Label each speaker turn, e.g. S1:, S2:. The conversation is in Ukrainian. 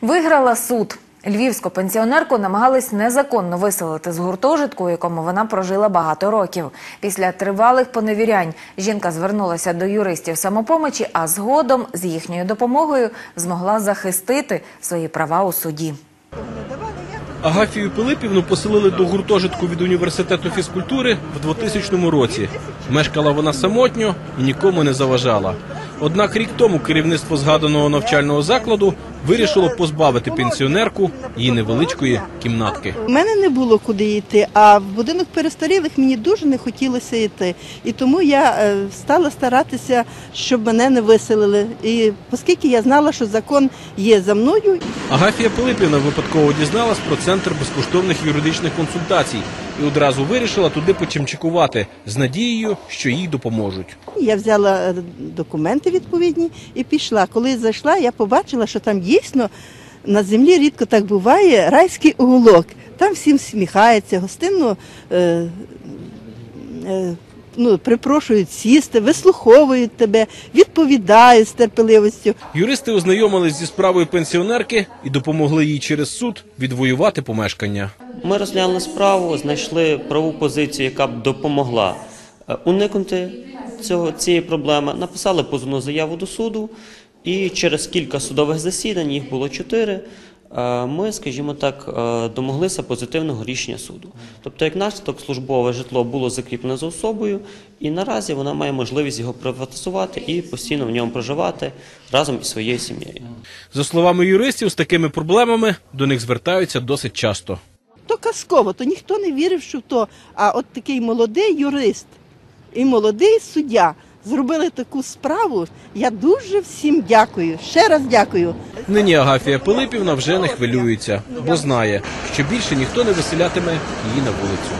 S1: Виграла суд. Львівську пенсіонерку намагались незаконно виселити з гуртожитку, у якому вона прожила багато років. Після тривалих поневірянь жінка звернулася до юристів самопомочі, а згодом з їхньою допомогою змогла захистити свої права у суді.
S2: Агафію Пилипівну поселили до гуртожитку від університету фізкультури в 2000 році. Мешкала вона самотньо і нікому не заважала. Однак рік тому керівництво згаданого навчального закладу вирішило позбавити пенсіонерку її невеличкої кімнатки.
S3: У мене не було куди йти, а в будинок перестарілих мені дуже не хотілося йти. І тому я е, стала старатися, щоб мене не виселили. І оскільки я знала, що закон є за мною,
S2: Агафія Пилипівна випадково дізналась про центр безкоштовних юридичних консультацій і одразу вирішила туди почимчикувати з надією, що їй допоможуть.
S3: я взяла е, документи відповідні і пішла. Коли зайшла, я побачила, що там дійсно на землі рідко так буває райський уголок. Там всім сміхається, гостинно е, е, ну, припрошують сісти, вислуховують тебе, відповідають з терпеливістю.
S2: Юристи ознайомились зі справою пенсіонерки і допомогли їй через суд відвоювати помешкання.
S4: Ми розглянули справу, знайшли праву позицію, яка б допомогла е, уникнути цього, цієї проблеми. Написали позовну заяву до суду, і через кілька судових засідань, їх було чотири. е, Ми, скажімо так, е, домоглися позитивного рішення суду. Тобто, як наслідок, службове житло було закріплене за особою, і наразі вона має можливість його приватизувати і постійно в ньому проживати разом із своєю сім'єю.
S2: За словами юристів, з такими проблемами до них звертаються досить часто.
S3: То казково, то ніхто не вірив, що то. А от такий молодий юрист і молодий суддя зробили таку справу. Я дуже всім дякую. Ще раз дякую.
S2: Нині Агафія Пилипівна вже не хвилюється, бо знає, що більше ніхто не виселятиме її на вулицю.